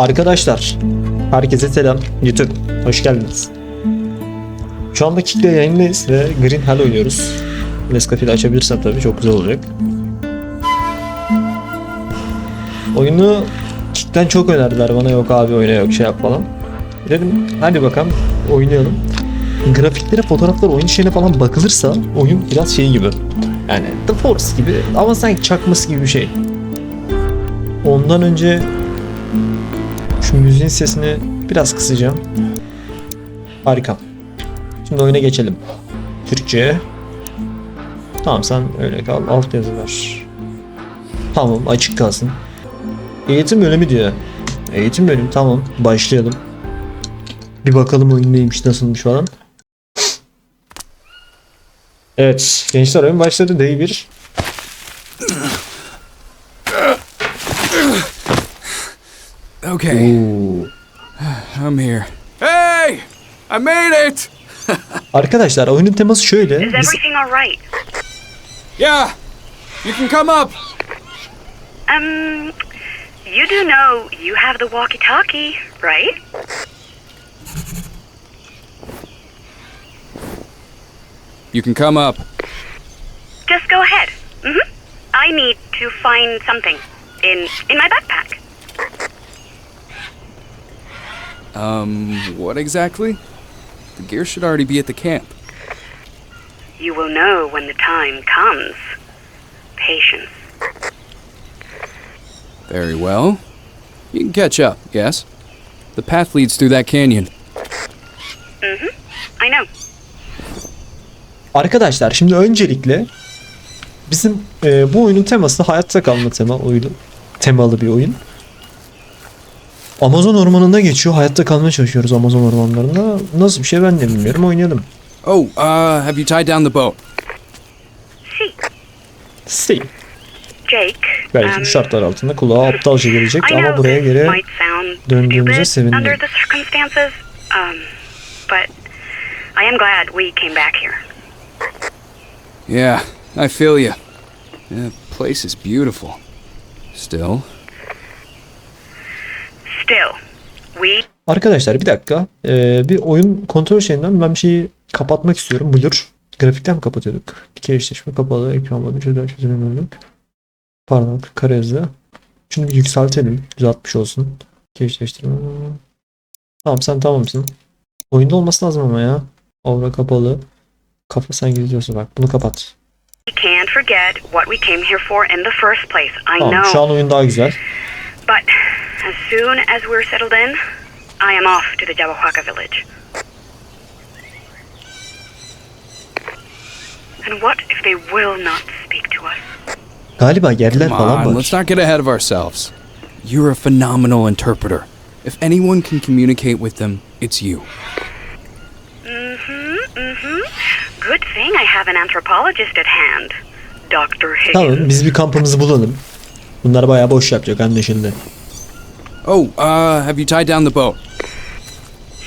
Arkadaşlar, herkese selam. YouTube, hoş geldiniz. Şu anda Kick'le yayındayız ve Green Hell oynuyoruz. Nescafe'yi açabilirsem tabii çok güzel olacak. Oyunu Kick'ten çok önerdiler bana yok abi oyna yok şey yap falan. Dedim hadi bakalım oynayalım. Grafiklere, fotoğraflar, oyun şeyine falan bakılırsa oyun biraz şey gibi. Yani The Force gibi ama sanki çakması gibi bir şey. Ondan önce müziğin sesini biraz kısacağım. Harika. Şimdi oyuna geçelim. Türkçe. Tamam sen öyle kal. Alt yazı ver. Tamam açık kalsın. Eğitim bölümü diyor. Eğitim bölümü tamam. Başlayalım. Bir bakalım oyun neymiş nasılmış falan. Evet gençler oyun başladı. Day 1. Okay, Oo. I'm here. Hey! I made it! Arkadaşlar oyunun teması şöyle. Is Biz everything all right? Yeah! You can come up! Um, you do know you have the walkie-talkie, right? You can come up. Just go ahead. hmm I need to find something in in my backpack. Um, what exactly? The gear should already be at the camp. You will know when the time comes. Patience. Very well. You can catch up, yes? The path leads through that canyon. Mhm. I know. Arkadaşlar şimdi öncelikle bizim e, bu oyunun teması hayatta kalma tema oyunu temalı bir oyun. Amazon ormanında geçiyor. Hayatta kalmaya çalışıyoruz Amazon ormanlarında. Nasıl bir şey ben de bilmiyorum. Oynayalım. Oh, uh, have you tied down the boat? See, Stay. Jake. Belki um, bu şartlar altında kulağa aptalca gelecek I ama buraya geri döndüğümüze sevindim. under the circumstances, um, but I am glad we came back here. Yeah, I feel you. The place is beautiful. Still, Arkadaşlar bir dakika. Ee, bir oyun kontrol şeyinden ben bir şeyi kapatmak istiyorum. Blur. Grafikten mi kapatıyorduk? Dikey eşleşme kapalı. Ekran modu çözer çözümlülük. Pardon kare hızı. Şunu bir yükseltelim. 160 olsun. Eşleştirme. Tamam sen tamamsın. Oyunda olması lazım ama ya. Aura kapalı. Kafa sen gidiyorsun bak. Bunu kapat. can't forget what we came here for in the first place. I Tamam şu an oyun daha güzel. But as soon as we're settled in, I am off to the Jawahaka village. And what if they will not speak to us? Galiba yerler come falan on, var. let's not get ahead of ourselves. You're a phenomenal interpreter. If anyone can communicate with them, it's you. Mm-hmm, mm-hmm. Good thing I have an anthropologist at hand. Dr. Higgins. Tamam biz bir kampımızı bulalım. Bunlar bayağı boş yapacak anlaşıldı. Oh, uh, have you tied down the boat?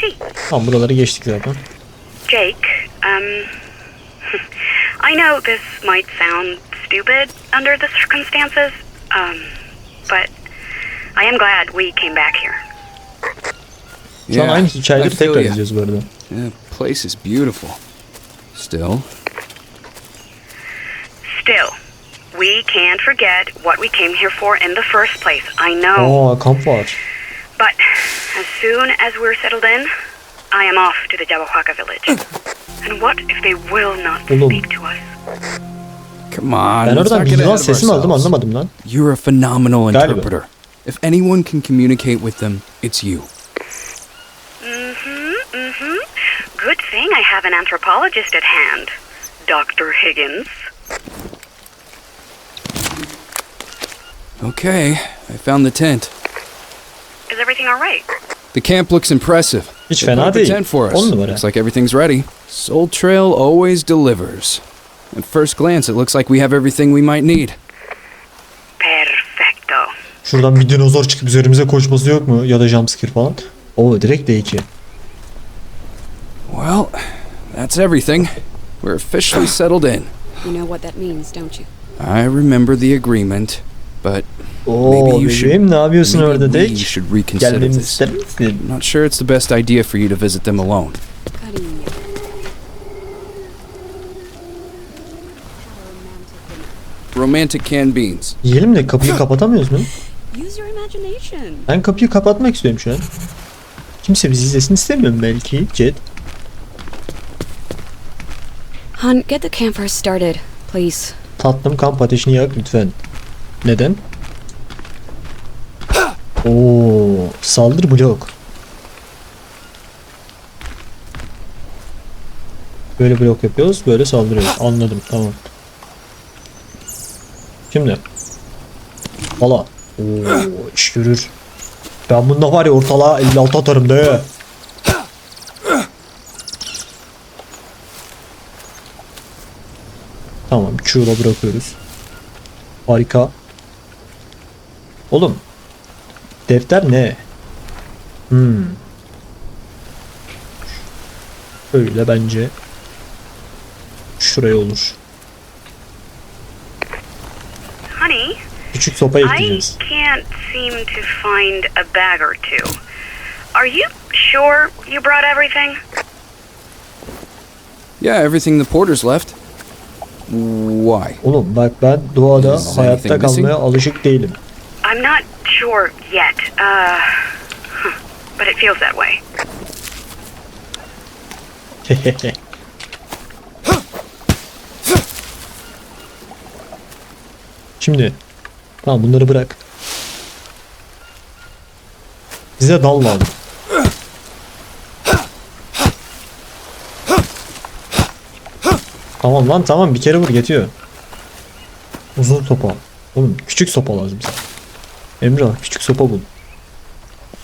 See, Tamam buraları geçtik zaten. Jake, um, I know this might sound stupid under the circumstances, um, but I am glad we came back here. Şu an aynı I hikayeleri feel tekrar ya. izliyoruz bu arada. The place is beautiful. Still, Still, we can't forget what we came here for in the first place. I know, Aa kamp var. but as soon as we're settled in, I am off to the Jawahaka village. and what if they will not Oğlum. speak to us? come on. Ben let's oradan not get visual ahead of sesi mi aldım ourselves. anlamadım lan. You're a phenomenal Galiba. interpreter. If anyone can communicate with them, it's you. Mm-hmm, mm-hmm. Good thing I have an anthropologist at hand. Dr. Higgins. Okay, I found the tent. Is everything all right? The camp looks impressive. Hiç They put fena up a değil. tent for us. 10 numara. Looks like everything's ready. Soul Trail always delivers. At first glance, it looks like we have everything we might need. Perfecto. Şuradan bir dinozor çıkıp üzerimize koşması yok mu? Ya da jumpscare falan. Oo direkt D2. Well, that's everything. We're officially settled in. You know what that means, don't you? I remember the agreement, but Oo Maybe you should- bebeğim ne yapıyorsun maybe orada we tek? should reconsider Gelmemi this. ister misin? Not sure it's the best idea for you to visit them alone. Romantic canned beans. Yiyelim de kapıyı kapatamıyoruz mu? Use your imagination. Ben kapıyı kapatmak istiyorum şu an. Kimse bizi izlesin istemiyorum belki Ced. Hun, get the campfire started, please. Tatlım kamp ateşini yak lütfen. Neden? Oo, saldır blok. Böyle blok yapıyoruz, böyle saldırıyoruz. Anladım, tamam. Şimdi. Valla. Oo, iş görür. Ben bunda var ya ortalığa 56 atarım de. Tamam, çuğla bırakıyoruz. Harika. Oğlum. Defter ne? Hmm. Öyle bence. Şuraya olur. Honey, Küçük sopa I ekleyeceğiz. can't seem to find a bag or two. Are you sure you brought everything? Yeah, everything the porters left. Why? Oğlum bak ben doğada Is hayatta anything missing? kalmaya alışık değilim. I'm not sure yet. Uh, but it feels that way. Şimdi. Tamam bunları bırak. Bize dal lazım. Tamam lan tamam bir kere vur yetiyor. Uzun sopa. Oğlum küçük sopa lazım sana. Emrah küçük sopa bul.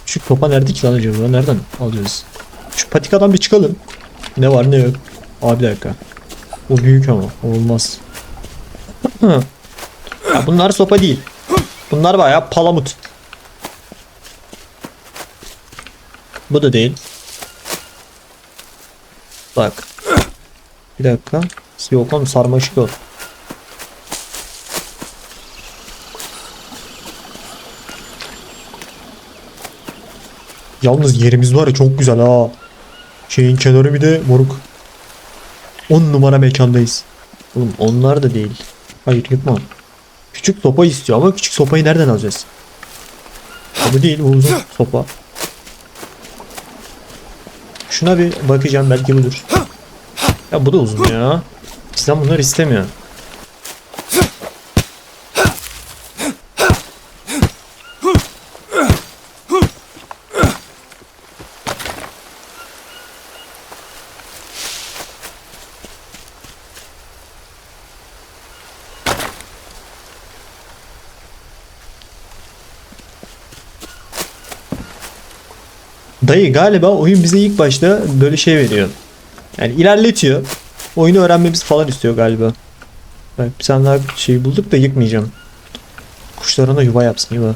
Küçük sopa nerede ki lan acaba? Nereden alacağız? Şu patikadan bir çıkalım. Ne var ne yok. Abi bir dakika. O büyük ama olmaz. Bunlar sopa değil. Bunlar bayağı palamut. Bu da değil. Bak. Bir dakika. Yok oğlum sarmaşık o. Yalnız yerimiz var ya çok güzel ha. Şeyin kenarı bir de moruk. 10 numara mekandayız. Oğlum onlar da değil. Hayır yapma. Küçük sopa istiyor ama küçük sopayı nereden alacağız? Bu değil bu uzun sopa. Şuna bir bakacağım belki budur. Ya bu da uzun ya. Bizden bunlar istemiyor. Dayı galiba oyun bize ilk başta böyle şey veriyor. Yani ilerletiyor. Oyunu öğrenmemiz falan istiyor galiba. Bak bir tane daha şey bulduk da yıkmayacağım. Kuşlarına yuva yapsın yuva.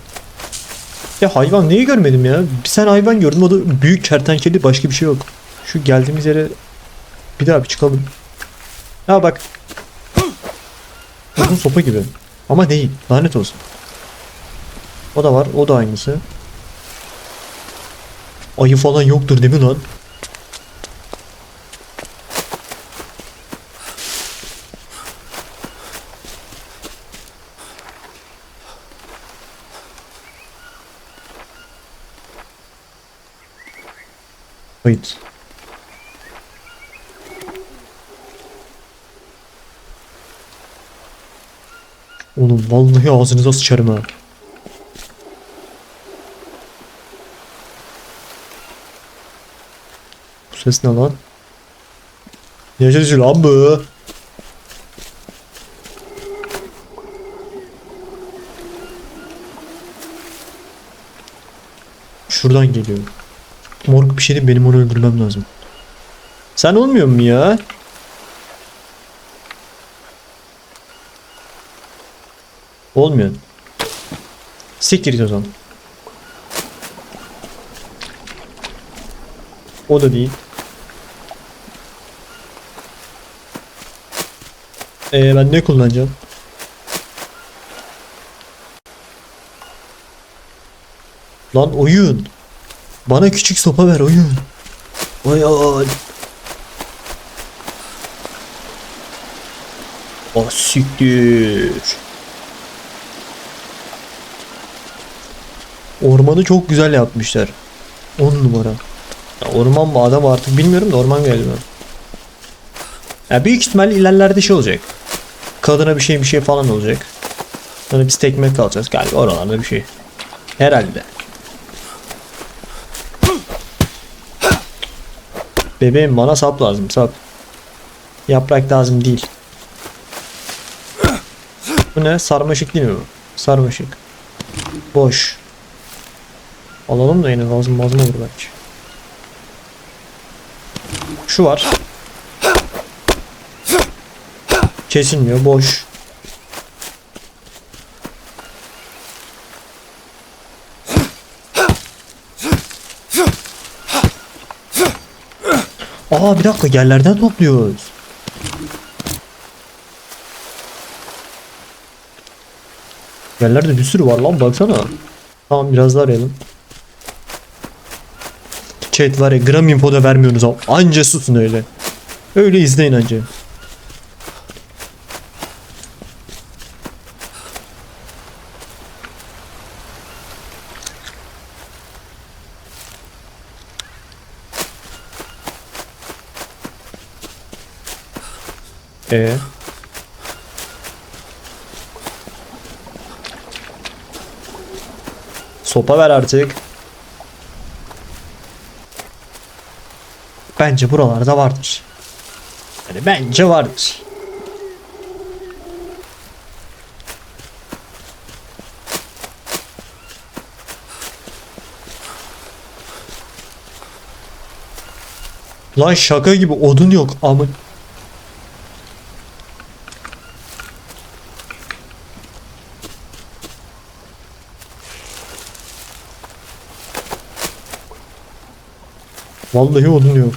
Ya hayvan neyi görmedim ya? Bir tane hayvan gördüm o da büyük kertenkele başka bir şey yok. Şu geldiğimiz yere bir daha bir çıkalım. Ha bak. Uzun sopa gibi. Ama değil. Lanet olsun. O da var. O da aynısı. Ayı falan yoktur değil mi lan? Kayıt. Oğlum vallahi ağzınıza sıçarım ha. Ses ne lan? Ne sesi lan bu? Şuradan geliyor. Morg bir şey değil benim onu öldürmem lazım. Sen olmuyor mu ya? Olmuyor. Siktir o zaman. O da değil. Ee, ben ne kullanacağım? Lan oyun. Bana küçük sopa ver oyun. Vay ay. Ah. Ormanı çok güzel yapmışlar. 10 numara. Ya orman mı adam artık bilmiyorum da orman galiba. Ya büyük ihtimalle ilerlerde şey olacak. Kadına bir şey bir şey falan olacak. Sonra biz tekme kalacağız galiba oralarda bir şey. Herhalde. Bebeğim bana sap lazım sap. Yaprak lazım değil. Bu ne? Sarmaşık değil mi bu? Sarmaşık. Boş. Alalım da yine lazım lazım olur. Şu var. Kesilmiyor boş. Aa bir dakika yerlerden topluyoruz. Yerlerde bir sürü var lan baksana. Tamam biraz daha arayalım. Chat var ya gram info da vermiyorsunuz ama anca susun öyle. Öyle izleyin anca. Ee? Sopa ver artık. Bence buralarda vardır. Yani bence vardır. Lan şaka gibi odun yok ama Vallahi odun yok.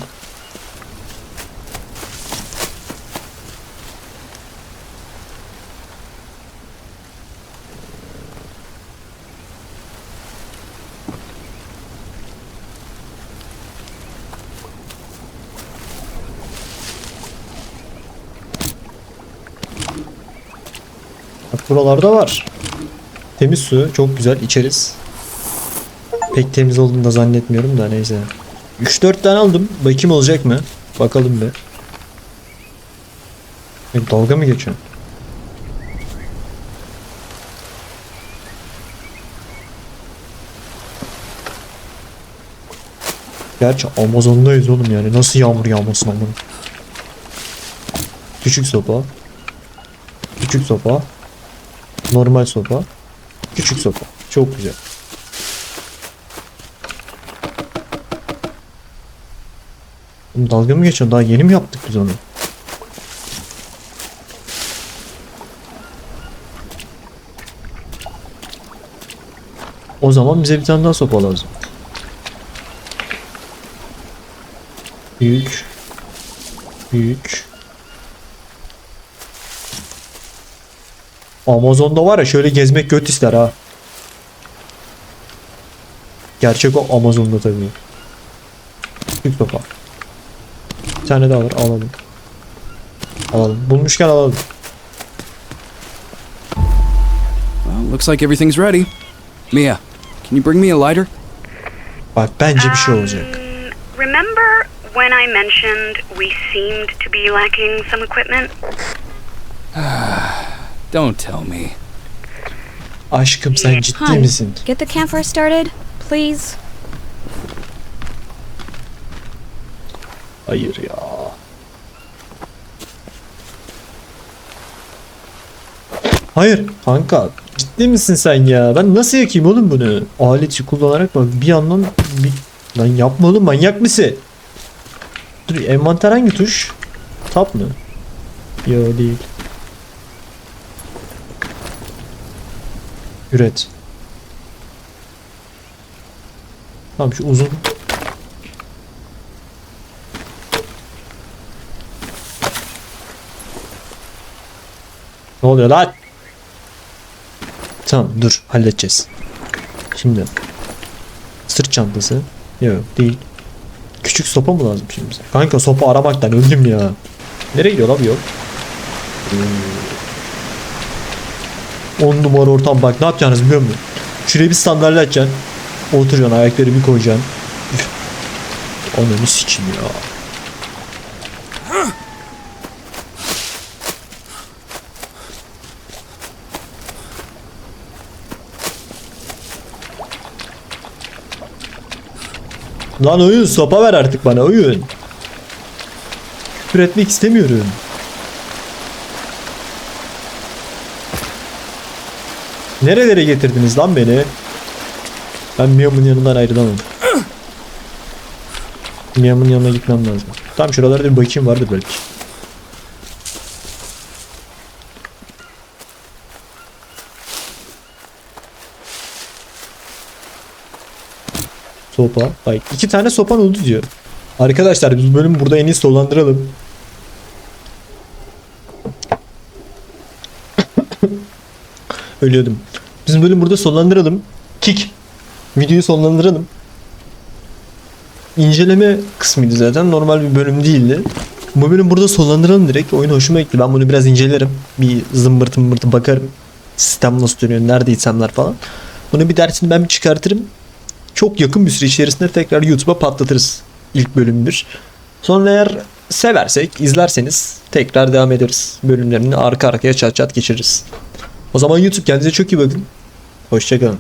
Bak buralarda var. Temiz su çok güzel içeriz. Pek temiz olduğunu da zannetmiyorum da neyse. 3-4 tane aldım. Bakayım olacak mı? Bakalım bir. E, dalga mı geçiyorsun? Gerçi Amazon'dayız oğlum yani. Nasıl yağmur yağmasın amına? Küçük sopa. Küçük sopa. Normal sopa. Küçük sopa. Çok güzel. Dalga mı geçiyorsun? Daha yeni mi yaptık biz onu? O zaman bize bir tane daha sopa lazım. Büyük. Büyük. Amazon'da var ya şöyle gezmek göt ister ha. Gerçek o Amazon'da tabii. Büyük sopa. Tane daha var alalım. Alalım. Bulmuşken alalım. Well, looks like everything's ready. Mia, can you bring me a lighter? Bak bence bir şey olacak. Um, remember when I mentioned we seemed to be lacking some equipment? Don't tell me. Aşkım sen ciddi misin? get the campfire started, please. Hayır ya. Hayır kanka ciddi misin sen ya? Ben nasıl yakayım oğlum bunu? Aleti kullanarak bak bir yandan bir... Lan yapma oğlum manyak mısın? Dur envanter hangi tuş? Tab mı? Yo değil. Üret. Tamam şu uzun Oluyor lan? Tamam dur halledeceğiz. Şimdi Sırt çantası. Yok değil. Küçük sopa mı lazım şimdi bize? Kanka sopa aramaktan öldüm ya. Nereye gidiyor lan bu yol? Hmm. 10 numara ortam bak ne yapacağınızı biliyor musun? Şuraya bir sandalye açacaksın. Oturacaksın ayakları bir koyacaksın. Ananı sikim ya. Lan oyun sopa ver artık bana oyun. Küfür etmek istemiyorum. Nerelere getirdiniz lan beni? Ben Mia'mın yanından ayrılamam. Mia'mın yanına gitmem lazım. Tam şuralarda bir bakayım vardır belki. Sopa. Bak iki tane sopan oldu diyor. Arkadaşlar biz bölüm burada en iyisi dolandıralım. Ölüyordum. Biz bölüm burada sonlandıralım. Kick. Videoyu sonlandıralım. İnceleme kısmıydı zaten. Normal bir bölüm değildi. Bu bölüm burada sonlandıralım direkt. Oyun hoşuma gitti. Ben bunu biraz incelerim. Bir zımbırtı mımbırtı bakarım. Sistem nasıl dönüyor, nerede itemler falan. Bunu bir dersini ben bir çıkartırım. Çok yakın bir süre içerisinde tekrar YouTube'a patlatırız. İlk bölümdür. Sonra eğer seversek, izlerseniz tekrar devam ederiz. Bölümlerini arka arkaya çat çat geçiririz. O zaman YouTube kendinize çok iyi bakın. Hoşçakalın.